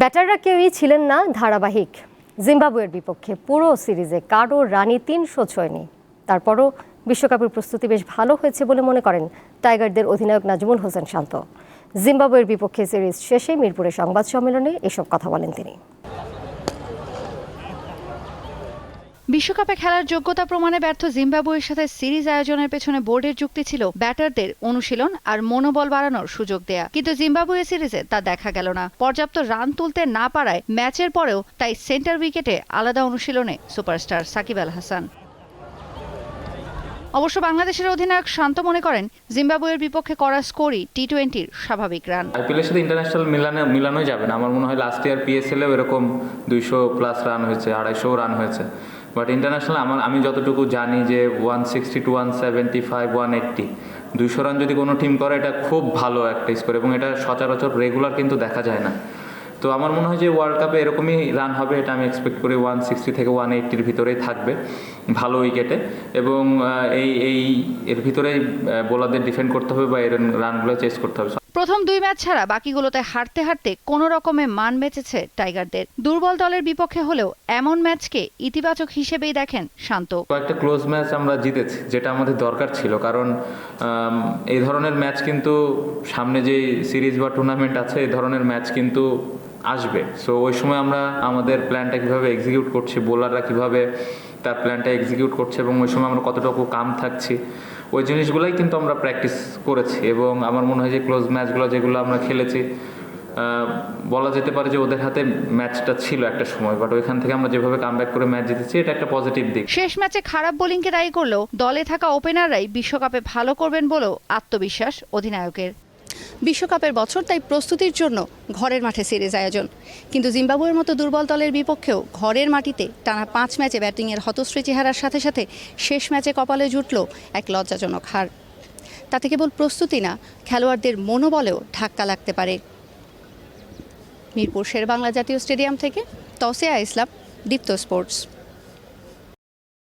ব্যাটাররা কেউই ছিলেন না ধারাবাহিক। জিম্বাবুয়ের বিপক্ষে পুরো সিরিজে কারও রানি তিনশো ছয়নি। তারপরও বিশ্বকাপের প্রস্তুতি বেশ ভালো হয়েছে বলে মনে করেন টাইগারদের অধিনায়ক নাজমুল হোসেন শান্ত। জিম্বাবুয়ের বিপক্ষে সিরিজ শেষে মিরপুরে সংবাদ সম্মেলনে এসব কথা বলেন তিনি। বিশ্বকাপে খেলার যোগ্যতা প্রমাণে ব্যর্থ জিম্বাবুয়ের সাথে সিরিজ আয়োজনের পেছনে বোর্ডের যুক্তি ছিল ব্যাটারদের অনুশীলন আর মনোবল বাড়ানোর সুযোগ দেয়া। কিন্তু জিম্বাবুয়ে সিরিজে তা দেখা গেল না। পর্যাপ্ত রান তুলতে না পারায় ম্যাচের পরেও তাই সেন্টার উইকেটে আলাদা অনুশীলনে সুপারস্টার সাকিব আল হাসান। অবশ্য বাংলাদেশের অধিনায়ক শান্ত মনে করেন, জিম্বাবুয়ের বিপক্ষে করা স্কোরই টি টোয়েন্টির স্বাভাবিক রান। আইপিএলের সাথে ইন্টারন্যাশনাল মিলানে, মিলানোই যাবে না। আমার মনে হয় লাস্ট ইয়ার পিএসএলেও এরকম দুইশো প্লাস রান হয়েছে, আড়াইশো রান হয়েছে। বাট ইন্টারন্যাশনাল আমার, আমি যতটুকু জানি যে one sixty two one seventy five one eighty দুইশো রান যদি কোনো টিম করে, এটা খুব ভালো একটা স্কোর এবং এটা সচরাচর রেগুলার কিন্তু দেখা যায় না। তো আমার মনে হয় যে ওয়ার্ল্ড কাপে এরকমই রান হবে এটা আমি এক্সপেক্ট করি ওয়ান সিক্সটি থেকে ওয়ান এইট্টির ভিতরেই থাকবে ভালো উইকেটে এবং এই এই এর ভিতরেই বোলারদের ডিফেন্ড করতে হবে বা এর রানগুলো চেস করতে হবে। প্রথম দুই ম্যাচ ছাড়া বাকিগুলোতে হারতে হারতে কোনো রকমে মান বেঁচেছে টাইগারদের দুর্বল দলের বিপক্ষে হলেও এমন ম্যাচকে ইতিবাচক হিসেবেই দেখেন শান্ত। কয়েকটা ক্লোজ ম্যাচ আমরা জিতেছি যেটা আমাদের দরকার ছিল। কারণ এই ধরনের ম্যাচ কিন্তু সামনে যে সিরিজ বা টুর্নামেন্ট আছে এই ধরনের ম্যাচ কিন্তু আসবে। সো ওই সময় আমরা আমাদের প্ল্যানটা কীভাবে এক্সিকিউট করছি বোলাররা কীভাবে তার প্ল্যানটা এক্সিকিউট করছে এবং ওই সময় আমরা কতটুকু কাম থাকছি, ওই জিনিসগুলোই কিন্তু আমরা প্র্যাকটিস করেছি এবং আমার মনে হয় যে ক্লোজ ম্যাচগুলো যেগুলো আমরা খেলেছি বলা যেতে পারে যে ওদের হাতে ম্যাচটা ছিল একটা সময় বাট ওইখান থেকে আমরা যেভাবে কামব্যাক করে ম্যাচ জিতেছি, এটা একটা পজিটিভ দিক। শেষ ম্যাচে খারাপ বোলিংকে দায়ী করলেও দলে থাকা ওপেনাররাই বিশ্বকাপে ভালো করবেন বলেও আত্মবিশ্বাস অধিনায়কের। বিশ্বকাপের বছর তাই প্রস্তুতির জন্য ঘরের মাঠে সিরিজ আয়োজন। কিন্তু জিম্বাবুয়ের মতো দুর্বল দলের বিপক্ষেও ঘরের মাটিতে টানা পাঁচ ম্যাচে ব্যাটিংয়ের হতশ্রী চেহারার সাথে সাথে শেষ ম্যাচে কপালে জুটল এক লজ্জাজনক হার। তাতে কেবল প্রস্তুতি না, খেলোয়াড়দের মনোবলেও ধাক্কা লাগতে পারে। মিরপুর শেরবাংলা জাতীয় স্টেডিয়াম থেকে তসিয়া ইসলাম, দীপ্ত স্পোর্টস।